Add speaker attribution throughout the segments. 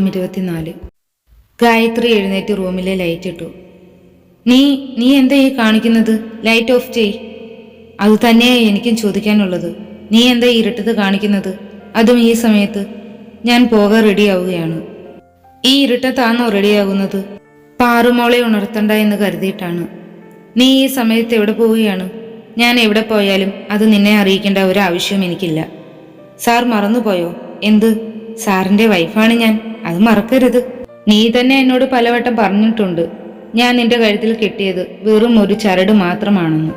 Speaker 1: ഭാഗം ഇരുപത്തിനാല്. ഗായത്രി എഴുന്നേറ്റ് റൂമിലെ ലൈറ്റ് ഇട്ടു. നീ നീ എന്താ ഈ കാണിക്കുന്നത്? ലൈറ്റ് ഓഫ് ചെയ് അത് തന്നെയാണ് എനിക്കും ചോദിക്കാനുള്ളത്. നീ എന്താ ഇരുട്ടത് കാണിക്കുന്നത്? അതും ഈ സമയത്ത് ഞാൻ പോകാൻ റെഡിയാവുകയാണ്. ഈ ഇരുട്ടത്താണോ റെഡിയാകുന്നത്? പാറുമോളെ ഉണർത്തണ്ട എന്ന് കരുതിയിട്ടാണ്. നീ ഈ സമയത്ത് എവിടെ പോവുകയാണ്? ഞാൻ എവിടെ പോയാലും അത് നിന്നെ അറിയിക്കേണ്ട ഒരു ആവശ്യവും എനിക്കില്ല. സാർ മറന്നുപോയോ? എന്ത്? സാറിന്റെ വൈഫാണ് ഞാൻ. അത് മറക്കരുത്. നീ തന്നെ എന്നോട് പലവട്ടം പറഞ്ഞിട്ടുണ്ട്. ഞാൻ നിന്റെ കഴുത്തിൽ കിട്ടിയത് വെറും ഒരു ചരട് മാത്രമാണെന്ന്.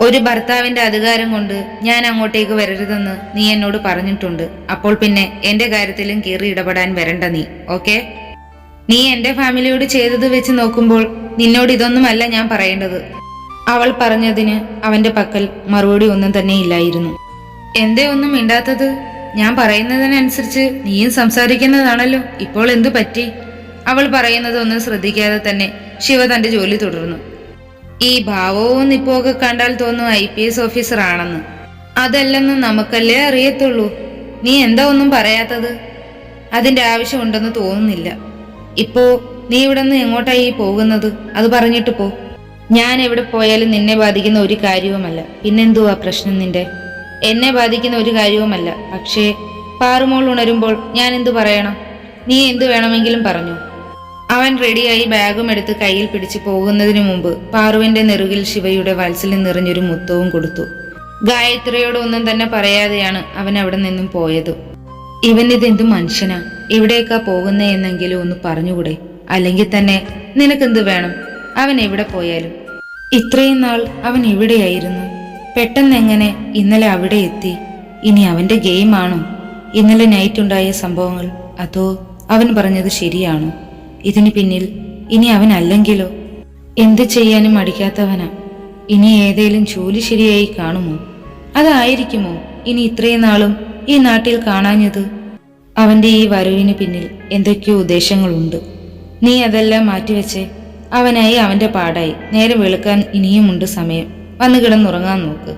Speaker 1: ഒരു ഭർത്താവിന്റെ അധികാരം കൊണ്ട് ഞാൻ അങ്ങോട്ടേക്ക് വരരുതെന്ന് നീ എന്നോട് പറഞ്ഞിട്ടുണ്ട്. അപ്പോൾ പിന്നെ എന്റെ കാര്യത്തിലും കീറി ഇടപെടാൻ വരണ്ട നീ ഓക്കെ? നീ എന്റെ ഫാമിലിയോട് ചെയ്തത് വെച്ച് നോക്കുമ്പോൾ നിന്നോട് ഇതൊന്നുമല്ല ഞാൻ പറയേണ്ടത്. അവൾ പറഞ്ഞതിന് അവന്റെ പക്കൽ മറുപടി ഒന്നും തന്നെ ഇല്ലായിരുന്നു. എന്തേ ഒന്നും മിണ്ടാത്തത്? ഞാൻ പറയുന്നതിനനുസരിച്ച് നീയും സംസാരിക്കുന്നതാണല്ലോ. ഇപ്പോൾ എന്തു പറ്റി? അവൾ പറയുന്നതൊന്നും ശ്രദ്ധിക്കാതെ തന്നെ ശിവ തന്റെ ജോലി തുടർന്നു. ഈ ഭാവവും നിപ്പൊക്കെ കണ്ടാൽ തോന്നും ഐ പി എസ് ഓഫീസർ ആണെന്ന്. അതല്ലെന്ന് നമുക്കല്ലേ അറിയത്തുള്ളൂ. നീ എന്താ ഒന്നും പറയാത്തത്? അതിന്റെ ആവശ്യമുണ്ടെന്ന് തോന്നുന്നില്ല. ഇപ്പോ നീ ഇവിടെ നിന്ന് എങ്ങോട്ടായി പോകുന്നത്? അത് പറഞ്ഞിട്ട് പോ. ഞാൻ എവിടെ പോയാലും നിന്നെ ബാധിക്കുന്ന ഒരു കാര്യവുമല്ല. പിന്നെന്തുവാ പ്രശ്നം നിന്റെ? എന്നെ ബാധിക്കുന്ന ഒരു കാര്യവുമല്ല. പക്ഷേ പാറുമോൾ ഉണരുമ്പോൾ ഞാൻ എന്തു പറയണം? നീ എന്തു വേണമെങ്കിലും പറഞ്ഞു. അവൻ റെഡിയായി ബാഗും എടുത്ത് കയ്യിൽ പിടിച്ച് പോകുന്നതിനു മുമ്പ് പാറുവിന്റെ നെറുകിൽ ശിവയുടെ വാത്സല്യം നിറഞ്ഞൊരു മുത്തവും കൊടുത്തു. ഗായത്രിയോട് ഒന്നും തന്നെ പറയാതെയാണ് അവൻ അവിടെ നിന്നും പോയത്. ഇവൻ ഇതെന്തു മനുഷ്യനാ? എവിടേക്കാ പോകുന്നേ എന്നെങ്കിലും ഒന്ന് പറഞ്ഞുകൂടെ? അല്ലെങ്കിൽ തന്നെ നിനക്കെന്ത് വേണം? അവൻ എവിടെ പോയാലും? ഇത്രയും നാൾ അവൻ എവിടെയായിരുന്നു? പെട്ടെന്ന് എങ്ങനെ ഇന്നലെ അവിടെ എത്തി? ഇനി അവന്റെ ഗെയിമാണോ? ഇന്നലെ നൈറ്റ് ഉണ്ടായ സംഭവങ്ങൾ. അതോ അവൻ പറഞ്ഞത് ശരിയാണോ? ഇതിന് പിന്നിൽ ഇനി അവൻ അല്ലെങ്കിലോ? എന്ത് ചെയ്യാനും മടിക്കാത്തവനാ. ഇനി ഏതേലും ജോലി ശരിയായി കാണുമോ? അതായിരിക്കുമോ ഇനി ഇത്രയും നാളും ഈ നാട്ടിൽ കാണാഞ്ഞത്? അവന്റെ ഈ വരവിന് പിന്നിൽ എന്തൊക്കെയോ ഉദ്ദേശങ്ങളുണ്ട്. നീ അതെല്ലാം മാറ്റിവെച്ച് അവനായി അവന്റെ പാടായി. നേരെ വെളുക്കാൻ ഇനിയുമുണ്ട് സമയം. വന്നു കിടന്നുറങ്ങാൻ നോക്ക്.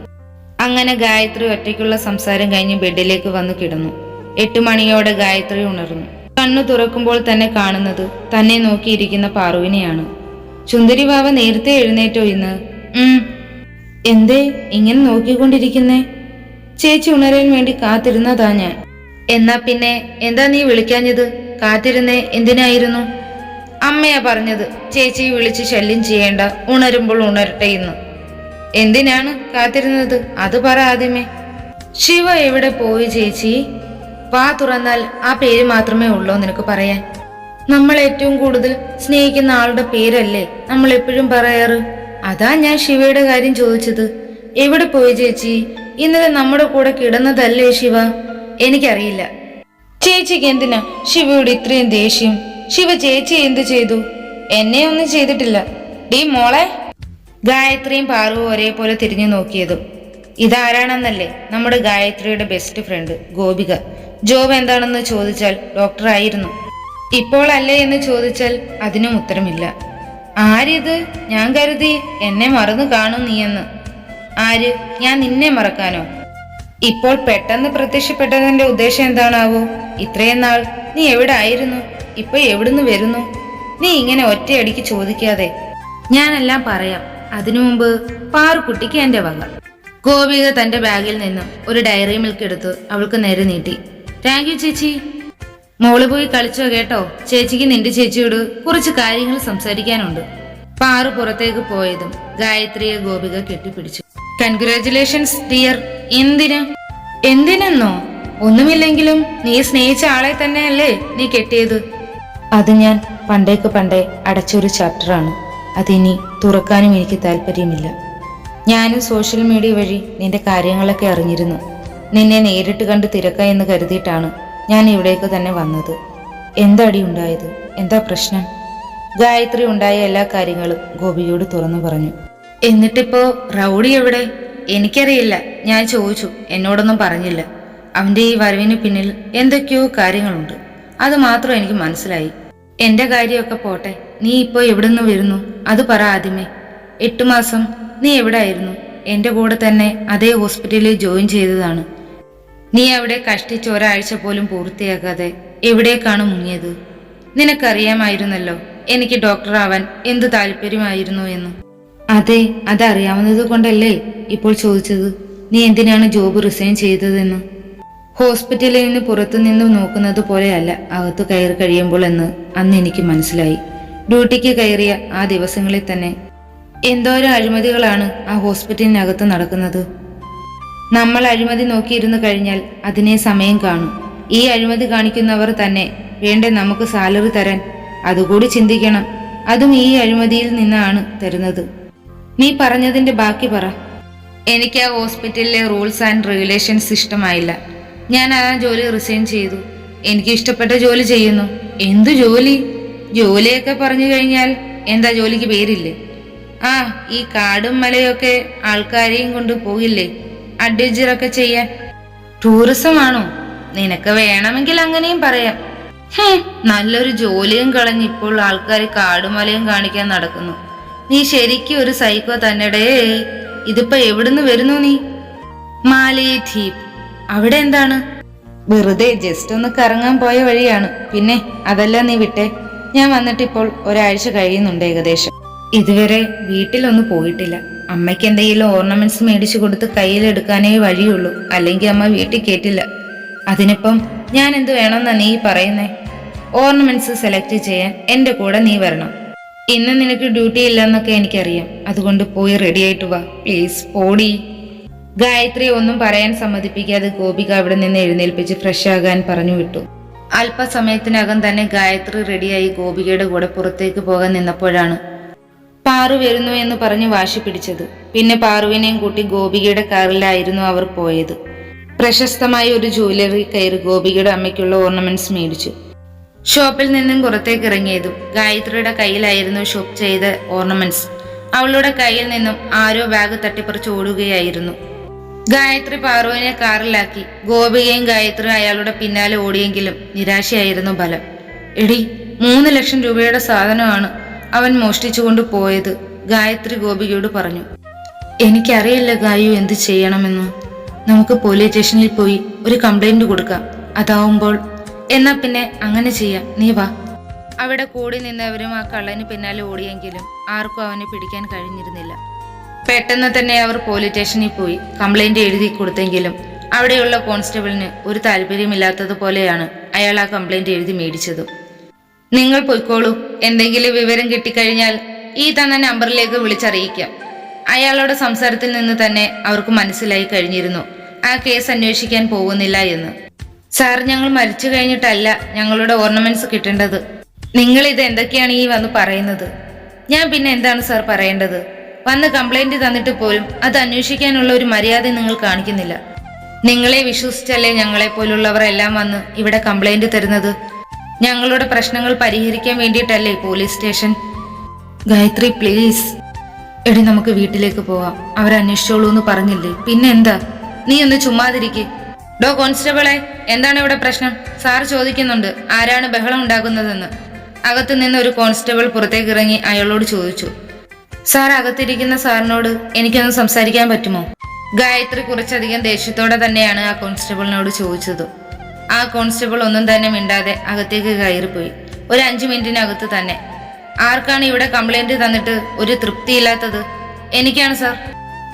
Speaker 1: അങ്ങനെ ഗായത്രി ഒറ്റയ്ക്കുള്ള സംസാരം കഴിഞ്ഞ് ബെഡിലേക്ക് വന്ന് കിടന്നു. എട്ട് മണിയോടെ ഗായത്രി ഉണർന്നു. കണ്ണു തുറക്കുമ്പോൾ തന്നെ കാണുന്നത് തന്നെ നോക്കിയിരിക്കുന്ന പാറുവിനെയാണ്. ചുന്ദരി ബാവ നേരത്തെ എഴുന്നേറ്റോ ഇന്ന്? ഉം. എന്തേ ഇങ്ങനെ നോക്കിക്കൊണ്ടിരിക്കുന്നേ? ചേച്ചി ഉണരാൻ വേണ്ടി കാത്തിരുന്നതാ ഞാൻ. എന്നാ പിന്നെ എന്താ നീ വിളിക്കാഞ്ഞത്? കാത്തിരുന്നേ എന്തിനായിരുന്നു? അമ്മയാ പറഞ്ഞത് ചേച്ചി വിളിച്ച് ശല്യം ചെയ്യേണ്ട. ഉണരുമ്പോൾ ഉണരട്ടെ എന്ന് എന്തിനാണ് കാത്തിരുന്നത്? അത് പറ ആദ്യമേ ശിവ എവിടെ പോയി ചേച്ചി? വാ തുറന്നാൽ ആ പേര് മാത്രമേ ഉള്ളൂ നിനക്ക് പറയാൻ. നമ്മൾ ഏറ്റവും കൂടുതൽ സ്നേഹിക്കുന്ന ആളുടെ പേരല്ലേ നമ്മൾ എപ്പോഴും പറയാറ്? അതാ ഞാൻ ശിവയുടെ കാര്യം ചോദിച്ചത്. എവിടെ പോയി ചേച്ചി? ഇന്നലെ നമ്മുടെ കൂടെ കിടന്നതല്ലേ ശിവ? എനിക്കറിയില്ല. ചേച്ചിക്ക് എന്തിനാ ശിവയോട് ഇത്രയും ദേഷ്യം? ശിവ ചേച്ചി എന്ത് ചെയ്തു? എന്നെ ഒന്നും ചെയ്തിട്ടില്ല. ഡീ മോളെ. ഗായത്രിയും പാറു ഒരേപോലെ തിരിഞ്ഞു നോക്കിയതും ഇതാരാണെന്നല്ലേ നമ്മുടെ ഗായത്രിയുടെ ബെസ്റ്റ് ഫ്രണ്ട് ഗോപിക. ജോബ് എന്താണെന്ന് ചോദിച്ചാൽ ഡോക്ടറായിരുന്നു ഇപ്പോൾ അല്ലേ എന്ന് ചോദിച്ചാൽ അതിനും ഉത്തരമില്ല. ആരിത്? ഞാൻ കരുതി എന്നെ മറന്നു കാണും നീയെന്ന്. ആര്? ഞാൻ നിന്നെ മറക്കാനോ? ഇപ്പോൾ പെട്ടെന്ന് പ്രത്യക്ഷപ്പെട്ടതിന്റെ ഉദ്ദേശം എന്താണാവോ? ഇത്രയും നാൾ നീ എവിടെ ആയിരുന്നു ഇപ്പൊ എവിടുന്ന് വരുന്നു? നീ ഇങ്ങനെ ഒറ്റയടിക്ക് ചോദിക്കാതെ. ഞാനെല്ലാം പറയാം. അതിനു മുമ്പ് പാറുക്കുട്ടിക്ക് എന്റെ വക. ഗോപിക തന്റെ ബാഗിൽ നിന്നും ഒരു ഡയറി മിൽക്ക് എടുത്ത് അവൾക്ക് നേരെ നീട്ടി. താങ്ക് യു ചേച്ചി. മോൾ പോയി കളിച്ചോ കേട്ടോ? ചേച്ചിക്ക് നിന്റെ ചേച്ചിയോട് കുറച്ച് കാര്യങ്ങൾ സംസാരിക്കാനുണ്ട്. പാറു പുറത്തേക്ക് പോയതും ഗായത്രിയെ ഗോപിക കെട്ടിപ്പിടിച്ചു. കൺഗ്രാറ്റുലേഷൻസ് ഡിയർ എന്തിന്? എന്തിനെന്നോ? ഒന്നുമില്ലെങ്കിലും നീ സ്നേഹിച്ച ആളെ തന്നെയല്ലേ നീ കെട്ടിയത്? അത് ഞാൻ പണ്ടേക്ക് പണ്ടേ അടച്ചൊരു ചാപ്റ്ററാണ്. അതിനി തുറക്കാനും എനിക്ക് താല്പര്യമില്ല. ഞാനും സോഷ്യൽ മീഡിയ വഴി നിന്റെ കാര്യങ്ങളൊക്കെ അറിഞ്ഞിരുന്നു. നിന്നെ നേരിട്ട് കണ്ട് തിരക്ക എന്ന് കരുതിയിട്ടാണ് ഞാൻ ഇവിടേക്ക് തന്നെ വന്നത്. എന്താടി ഉണ്ടായത്? എന്താ പ്രശ്നം? ഗായത്രി ഉണ്ടായ എല്ലാ കാര്യങ്ങളും ഗോപിയോട് തുറന്നു പറഞ്ഞു. എന്നിട്ടിപ്പോ റൗഡി എവിടെ? എനിക്കറിയില്ല. ഞാൻ ചോദിച്ചു. എന്നോടൊന്നും പറഞ്ഞില്ല. അവന്റെ ഈ വരവിന് പിന്നിൽ എന്തൊക്കെയോ കാര്യങ്ങളുണ്ട്. അത് മാത്രം എനിക്ക് മനസ്സിലായി. എന്റെ കാര്യമൊക്കെ പോട്ടെ. നീ ഇപ്പോ എവിടുന്ന് വരുന്നു? അത് പറ ആദ്യമേ എട്ട് മാസം നീ എവിടെ ആയിരുന്നു എന്റെ കൂടെ തന്നെ അതേ ഹോസ്പിറ്റലിൽ ജോയിൻ ചെയ്തതാണ്. നീ അവിടെ കഷ്ടിച്ച് ഒരാഴ്ച പോലും പൂർത്തിയാക്കാതെ എവിടേക്കാണ് മുങ്ങിയത്? നിനക്കറിയാമായിരുന്നല്ലോ എനിക്ക് ഡോക്ടർ ആവാൻ എന്ത് താല്പര്യമായിരുന്നു എന്ന്. അതെ അതറിയാവുന്നത് കൊണ്ടല്ലേ ഇപ്പോൾ ചോദിച്ചത്. നീ എന്തിനാണ് ജോബ് റിസൈൻ ചെയ്തതെന്ന്? ഹോസ്പിറ്റലിൽ നിന്ന് പുറത്തു നിന്ന് നോക്കുന്നത് പോലെയല്ല അകത്ത് കയറി കഴിയുമ്പോൾ എന്ന് അന്ന് എനിക്ക് മനസ്സിലായി. ഡ്യൂട്ടിക്ക് കയറിയ ആ ദിവസങ്ങളിൽ തന്നെ എന്തോരം അഴിമതികളാണ് ആ ഹോസ്പിറ്റലിനകത്ത് നടക്കുന്നത്. നമ്മൾ അഴിമതി നോക്കിയിരുന്നു കഴിഞ്ഞാൽ അതിനെ സമയം കാണും. ഈ അഴിമതി കാണിക്കുന്നവർ തന്നെ വേണ്ട നമുക്ക് സാലറി തരാൻ? അതുകൂടി ചിന്തിക്കണം. അതും ഈ അഴിമതിയിൽ നിന്നാണ് തരുന്നത്. നീ പറഞ്ഞതിന്റെ ബാക്കി പറ. എനിക്ക് ആ ഹോസ്പിറ്റലിലെ റൂൾസ് ആൻഡ് റെഗുലേഷൻസ് ഇഷ്ടമായില്ല. ഞാൻ ആ ജോലി റിസൈൻ ചെയ്തു. എനിക്ക് ഇഷ്ടപ്പെട്ട ജോലി ചെയ്യുന്നു. എന്തു ജോലി? ജോലിയൊക്കെ പറഞ്ഞു കഴിഞ്ഞാൽ എന്താ ജോലിക്ക് പേരില്ലേ? ആ ഈ കാടും മലയൊക്കെ ആൾക്കാരെയും കൊണ്ട് പോകില്ലേ? അഡ്വഞ്ചറൊക്കെ ചെയ്യാൻ. ടൂറിസം ആണോ? നിനക്ക് വേണമെങ്കിൽ അങ്ങനെയും പറയാം. ഹേ നല്ലൊരു ജോലിയും കളഞ്ഞ് ഇപ്പോൾ ആൾക്കാർ കാടുമലയും കാണിക്കാൻ നടക്കുന്നു. നീ ശരിക്കും ഒരു സൈക്കോ തന്നെടേ ഇതിപ്പോ എവിടുന്ന് വരുന്നു നീ? മാലേ ദ്വീപ് അവിടെ എന്താണ്? വെറുതെ ജസ്റ്റ് ഒന്ന് കറങ്ങാൻ പോയ വഴിയാണ്. പിന്നെ അതല്ല നീ വിട്ടെ. ഞാൻ വന്നിട്ടിപ്പോൾ ഒരാഴ്ച കഴിയുന്നുണ്ട് ഏകദേശം. ഇതുവരെ വീട്ടിലൊന്നും പോയിട്ടില്ല. അമ്മയ്ക്ക് എന്തെങ്കിലും ഓർണമെന്റ്സ് മേടിച്ചു കൊടുത്ത് കയ്യിലെടുക്കാനേ വഴിയുള്ളൂ. അല്ലെങ്കിൽ അമ്മ വീട്ടിൽ കേട്ടില്ല. അതിനിപ്പം ഞാൻ എന്ത് വേണമെന്നാ നീ പറയുന്നേ? ഓർണമെന്റ്സ് സെലക്ട് ചെയ്യാൻ എന്റെ കൂടെ നീ വരണം. ഇന്ന് നിനക്ക് ഡ്യൂട്ടി ഇല്ലെന്നൊക്കെ എനിക്കറിയാം. അതുകൊണ്ട് പോയി റെഡി ആയിട്ട് വാ. പ്ലീസ് പോടി. ഗായത്രി ഒന്നും പറയാൻ സമ്മതിപ്പിക്കാതെ ഗോപിക അവിടെ നിന്ന് എഴുന്നേൽപ്പിച്ച് ഫ്രഷ് ആകാൻ പറഞ്ഞു വിട്ടു. അല്പസമയത്തിനകം തന്നെ ഗായത്രി റെഡിയായി ഗോപികയുടെ കൂടെ പുറത്തേക്ക് പോകാൻ നിന്നപ്പോഴാണ് പാറു വരുന്നു എന്ന് പറഞ്ഞ് വാശി പിടിച്ചത്. പിന്നെ പാറുവിനെയും കൂട്ടി ഗോപികയുടെ കാറിലായിരുന്നു അവർ പോയത്. പ്രശസ്തമായ ഒരു ജുവലറി കയറി ഗോപികയുടെ അമ്മയ്ക്കുള്ള ഓർണമെന്റ്സ് മേടിച്ചു. ഷോപ്പിൽ നിന്നും പുറത്തേക്ക് ഇറങ്ങിയതും ഗായത്രിയുടെ കയ്യിലായിരുന്നു ഷോപ്പ് ചെയ്ത ഓർണമെന്റ്സ് അവളുടെ കയ്യിൽ നിന്നും ആരോ ബാഗ് തട്ടിപ്പറിച്ച് ഓടുകയായിരുന്നു. ഗായത്രി പാറുവിനെ കാറിലാക്കി. ഗോപികയും ഗായത്രി അയാളുടെ പിന്നാലെ ഓടിയെങ്കിലും നിരാശയായിരുന്നു ഫലം എടി മൂന്ന് ലക്ഷം രൂപയുടെ സാധനമാണ് അവൻ മോഷ്ടിച്ചുകൊണ്ട് പോയത് ഗായത്രി ഗോപികയോട് പറഞ്ഞു. എനിക്കറിയില്ല ഗായു എന്ത് ചെയ്യണമെന്ന്. നമുക്ക് പോലീസ് സ്റ്റേഷനിൽ പോയി ഒരു കംപ്ലൈന്റ് കൊടുക്കാം. അതാവുമ്പോൾ എന്നാ പിന്നെ അങ്ങനെ ചെയ്യാം. നീ വാ. അവിടെ കൂടി നിന്നവരും ആ കള്ളന് പിന്നാലെ ഓടിയെങ്കിലും ആർക്കും അവനെ പിടിക്കാൻ കഴിഞ്ഞിരുന്നില്ല. പെട്ടെന്ന് തന്നെ അവർ പോലീസ് സ്റ്റേഷനിൽ പോയി. കംപ്ലൈന്റ് എഴുതി കൊടുത്തെങ്കിലും അവിടെയുള്ള കോൺസ്റ്റബിളിന് ഒരു താല്പര്യമില്ലാത്തതുപോലെയാണ് അയാൾ ആ കംപ്ലൈന്റ് എഴുതി മേടിച്ചത്. നിങ്ങൾ പൊയ്ക്കോളൂ. എന്തെങ്കിലും വിവരം കിട്ടിക്കഴിഞ്ഞാൽ ഈ തന്ന നമ്പറിലേക്ക് വിളിച്ചറിയിക്കാം. അയാളുടെ സംസാരത്തിൽ നിന്ന് തന്നെ അവർക്ക് മനസ്സിലായി കഴിഞ്ഞിരുന്നു. ആ കേസ് അന്വേഷിക്കാൻ പോകുന്നില്ല എന്ന്. സാർ ഞങ്ങൾ മരിച്ചു കഴിഞ്ഞിട്ടല്ല ഞങ്ങളുടെ ഓർണമെന്റ്സ് കിട്ടേണ്ടത്. നിങ്ങൾ ഇത് എന്തൊക്കെയാണ് ഈ വന്ന് പറയുന്നത്? ഞാൻ പിന്നെ എന്താണ് സാർ പറയേണ്ടത്? വന്ന് കംപ്ലൈന്റ് തന്നിട്ട് പോലും അത് അന്വേഷിക്കാനുള്ള ഒരു മര്യാദ നിങ്ങൾ കാണിക്കുന്നില്ല. നിങ്ങളെ വിശ്വസിച്ചല്ലേ ഞങ്ങളെ പോലുള്ളവർ എല്ലാം വന്ന് ഇവിടെ കംപ്ലൈന്റ് തരുന്നത്? ഞങ്ങളുടെ പ്രശ്നങ്ങൾ പരിഹരിക്കാൻ വേണ്ടിയിട്ടല്ലേ പോലീസ് സ്റ്റേഷൻ? ഗായത്രി പ്ലീസ് എടി നമുക്ക് വീട്ടിലേക്ക് പോവാം. അവരന്വേഷിച്ചോളൂ എന്ന് പറഞ്ഞില്ലേ? പിന്നെ എന്താ നീ ഒന്ന് ചുമ്മാതിരിക്കെ. ഡോ കോൺസ്റ്റബിളെ എന്താണ് ഇവിടെ പ്രശ്നം? സാർ ചോദിക്കുന്നുണ്ട് ആരാണ് ബഹളം ഉണ്ടാകുന്നതെന്ന് അകത്തു നിന്ന് ഒരു കോൺസ്റ്റബിൾ പുറത്തേക്ക് ഇറങ്ങി അയാളോട് ചോദിച്ചു. സാർ അകത്തിരിക്കുന്ന സാറിനോട് എനിക്കൊന്ന് സംസാരിക്കാൻ പറ്റുമോ? ഗായത്രി കുറച്ചധികം ദേഷ്യത്തോടെ തന്നെയാണ് ആ കോൺസ്റ്റബിളിനോട് ചോദിച്ചത്. ആ കോൺസ്റ്റബിൾ ഒന്നും തന്നെ മിണ്ടാതെ അകത്തേക്ക് കയറിപ്പോയി. ഒരു അഞ്ചു മിനിറ്റിനകത്ത് തന്നെ. ആർക്കാണ് ഇവിടെ കംപ്ലൈന്റ് തന്നിട്ട് ഒരു തൃപ്തിയില്ലാത്തത്? എനിക്കാണ് സാർ.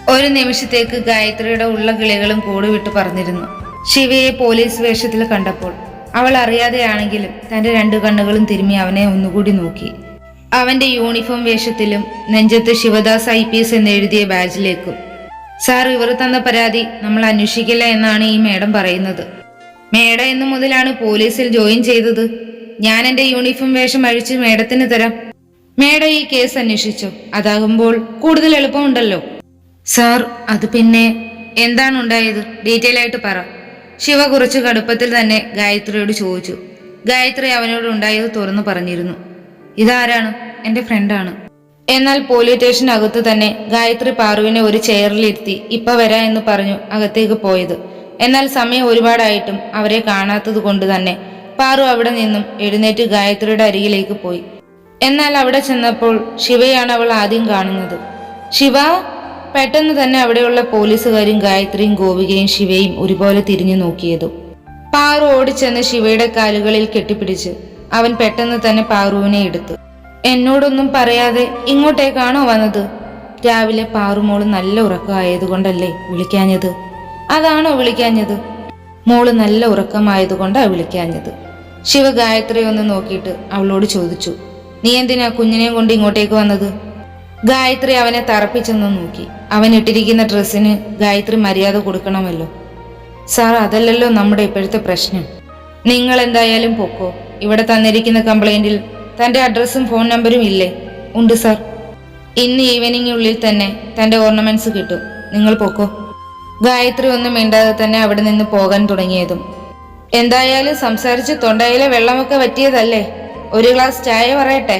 Speaker 1: ഒരു നിമിഷത്തേക്ക് ഗായത്രിയുടെ ഉള്ള കിളികളും കൂടുവിട്ട് പറഞ്ഞിരുന്നു. ശിവയെ പോലീസ് വേഷത്തിൽ കണ്ടപ്പോൾ അവൾ അറിയാതെയാണെങ്കിലും തന്റെ രണ്ടു കണ്ണുകളും തിരുമ്മി അവനെ ഒന്നുകൂടി നോക്കി. അവന്റെ യൂണിഫോം വേഷത്തിലും നെഞ്ചത്ത് ശിവദാസ് ഐ പി എസ് എന്നെഴുതിയ ബാജിലേക്കും സാർ ഇവർ തന്ന പരാതി നമ്മൾ അന്വേഷിക്കില്ല എന്നാണ് ഈ മേഡം പറയുന്നത്. മേഡം എന്നു മുതലാണ് പോലീസിൽ ജോയിൻ ചെയ്തത്. ഞാൻ എന്റെ യൂണിഫോം വേഷം അഴിച്ച് മേഡത്തിന് തരാം. മേഡം ഈ കേസ് അന്വേഷിച്ചു. അതാകുമ്പോൾ കൂടുതൽ എളുപ്പമുണ്ടല്ലോ. സാർ അത് പിന്നെ എന്താണ് ഉണ്ടായത്? ഡീറ്റെയിൽ ആയിട്ട് പറ. ശിവ കുറച്ച് കടുപ്പത്തിൽ തന്നെ ഗായത്രിയോട് ചോദിച്ചു. ഗായത്രി അവനോട് ഉണ്ടായത് തുറന്നു പറഞ്ഞിരുന്നു. ഇതാരാണ്? എന്റെ ഫ്രണ്ടാണ്. എന്നാൽ പോലീസ് സ്റ്റേഷനകത്ത് തന്നെ ഗായത്രി പാറുവിനെ ഒരു ചെയറിലിരുത്തി ഇപ്പൊ വരാ എന്ന് പറഞ്ഞു അകത്തേക്ക് പോയത്. എന്നാൽ സമയം ഒരുപാടായിട്ടും അവരെ കാണാത്തത് കൊണ്ട് തന്നെ പാറു അവിടെ നിന്നും എഴുന്നേറ്റ് ഗായത്രിയുടെ അരികിലേക്ക് പോയി. എന്നാൽ അവിടെ ചെന്നപ്പോൾ ശിവയാണ് അവൾ ആദ്യം കാണുന്നത്. ശിവ പെട്ടെന്ന് തന്നെ അവിടെയുള്ള പോലീസുകാരും ഗായത്രിയും ഗോപികയും ശിവയും ഒരുപോലെ തിരിഞ്ഞു നോക്കിയതും. പാറു ഓടിച്ചെന്ന് ശിവയുടെ കാലുകളിൽ കെട്ടിപ്പിടിച്ച് അവൻ പെട്ടെന്ന് തന്നെ പാറുവിനെ എടുത്തു. എന്നോടൊന്നും പറയാതെ ഇങ്ങോട്ടേക്കാണോ വന്നത്? രാവിലെ പാറുമോൾ നല്ല ഉറക്കമായതുകൊണ്ടല്ലേ വിളിക്കാഞ്ഞത്? അതാണോ വിളിക്കാഞ്ഞത്? മോൾ നല്ല ഉറക്കമായതുകൊണ്ടാ വിളിക്കാഞ്ഞത്. ശിവ ഗായത്രി ഒന്ന് നോക്കിയിട്ട് അവളോട് ചോദിച്ചു നീ എന്തിനാ കുഞ്ഞിനെയും കൊണ്ട് ഇങ്ങോട്ടേക്ക് വന്നത്? ഗായത്രി അവനെ തറപ്പിച്ചെന്ന് നോക്കി. അവൻ ഇട്ടിരിക്കുന്ന ഡ്രസ്സിന് ഗായത്രി മര്യാദ കൊടുക്കണമല്ലോ. സാർ അതല്ലല്ലോ നമ്മുടെ ഇപ്പോഴത്തെ പ്രശ്നം. നിങ്ങൾ എന്തായാലും പൊക്കോ. ഇവിടെ തന്നിരിക്കുന്ന കംപ്ലൈന്റിൽ തന്റെ അഡ്രസ്സും ഫോൺ നമ്പരും ഇല്ലേ? ഉണ്ട് സാർ. ഇന്ന് ഈവനിങ്ങിനുള്ളിൽ തന്നെ തന്റെ ഓർണമെന്റ്സ് കിട്ടും. നിങ്ങൾ പൊക്കോ. ഗായത്രി ഒന്നും മിണ്ടാതെ തന്നെ അവിടെ നിന്ന് പോകാൻ തുടങ്ങിയതും. എന്തായാലും സംസാരിച്ച് തൊണ്ടയിലെ വെള്ളമൊക്കെ പറ്റിയതല്ലേ ഒരു ഗ്ലാസ് ചായ പറയട്ടെ?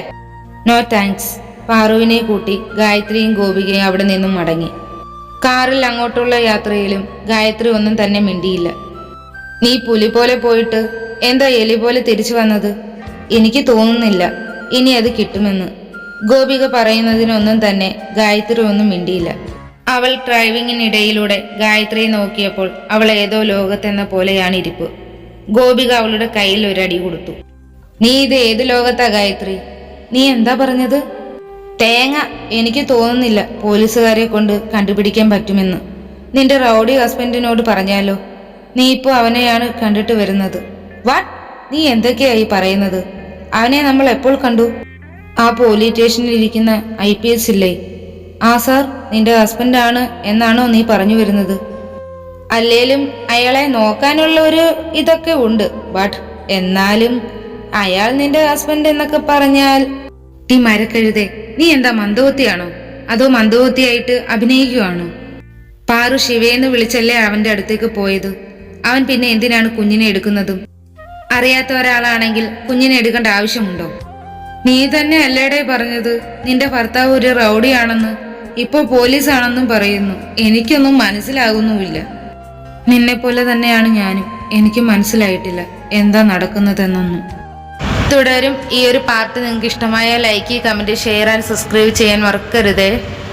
Speaker 1: നോ താങ്ക്സ് പാറുവിനെ കൂട്ടി ഗായത്രിയും ഗോപികയും അവിടെ നിന്നും മടങ്ങി. കാറിൽ അങ്ങോട്ടുള്ള യാത്രയിലും ഗായത്രി ഒന്നും തന്നെ മിണ്ടിയില്ല. നീ പുലി പോലെ പോയിട്ട് എന്താ എലി പോലെ തിരിച്ചു വന്നത്? എനിക്ക് തോന്നുന്നില്ല. ഇനി അത് കിട്ടുമെന്ന്. ഗോപിക പറയുന്നതിനൊന്നും തന്നെ ഗായത്രി ഒന്നും മിണ്ടിയില്ല. അവൾ ഡ്രൈവിങ്ങിനിടയിലൂടെ ഗായത്രിയെ നോക്കിയപ്പോൾ അവൾ ഏതോ ലോകത്തെന്ന പോലെയാണ് ഇരിപ്പ്. ഗോപിക അവളുടെ കയ്യിൽ ഒരടി കൊടുത്തു. നീ ഇത് ഏത് ലോകത്താ ഗായത്രി? നീ എന്താ പറഞ്ഞത്? തേങ്ങ. എനിക്ക് തോന്നുന്നില്ല പോലീസുകാരെ കൊണ്ട് കണ്ടുപിടിക്കാൻ പറ്റുമെന്ന്. നിന്റെ റൗഡി ഹസ്ബൻഡിനോട് പറഞ്ഞാലോ? നീ ഇപ്പോൾ അവനെയാണ് കണ്ടിട്ട് വരുന്നത്. വാട്ട് നീ എന്തൊക്കെയായി പറയുന്നത്? അവനെ നമ്മൾ എപ്പോൾ കണ്ടു? ആ പോലീസ് സ്റ്റേഷനിൽ ഇരിക്കുന്ന ഐ പി എസ് ഇല്ലേ? ആ സാർ നിന്റെ ഹസ്ബൻഡാണ് എന്നാണോ നീ പറഞ്ഞു വരുന്നത്? അല്ലേലും അയാളെ നോക്കാനുള്ള ഒരു ഇതൊക്കെ ഉണ്ട്. ബട്ട് എന്നാലും അയാൾ നിന്റെ ഹസ്ബൻഡ് എന്നൊക്കെ പറഞ്ഞാൽ നീ മരക്കഴുതേ നീ എന്താ മന്ദവത്തിയാണോ അതോ മന്ദവത്തിയായിട്ട് അഭിനയിക്കുകയാണോ പാറു ശിവയെന്ന് വിളിച്ചല്ലേ അവന്റെ അടുത്തേക്ക് പോയത്? അവൻ പിന്നെ എന്തിനാണ് കുഞ്ഞിനെ എടുക്കുന്നതും? അറിയാത്ത ഒരാളാണെങ്കിൽ കുഞ്ഞിനെ എടുക്കേണ്ട ആവശ്യമുണ്ടോ? നീ തന്നെ അല്ലേടെ പറഞ്ഞത്? നിന്റെ ഭർത്താവ് ഒരു റൗഡിയാണെന്ന്. ഇപ്പൊ പോലീസാണെന്നും പറയുന്നു. എനിക്കൊന്നും മനസ്സിലാകുന്നുമില്ല. നിന്നെപ്പോലെ തന്നെയാണ് ഞാനും. എനിക്ക് മനസ്സിലായിട്ടില്ല. എന്താ നടക്കുന്നതെന്നൊന്നും. തുടരും. ഈ ഒരു പാർട്ട് നിങ്ങൾക്ക് ഇഷ്ടമായ like comment share and subscribe ചെയ്യാൻ മറക്കരുതേ.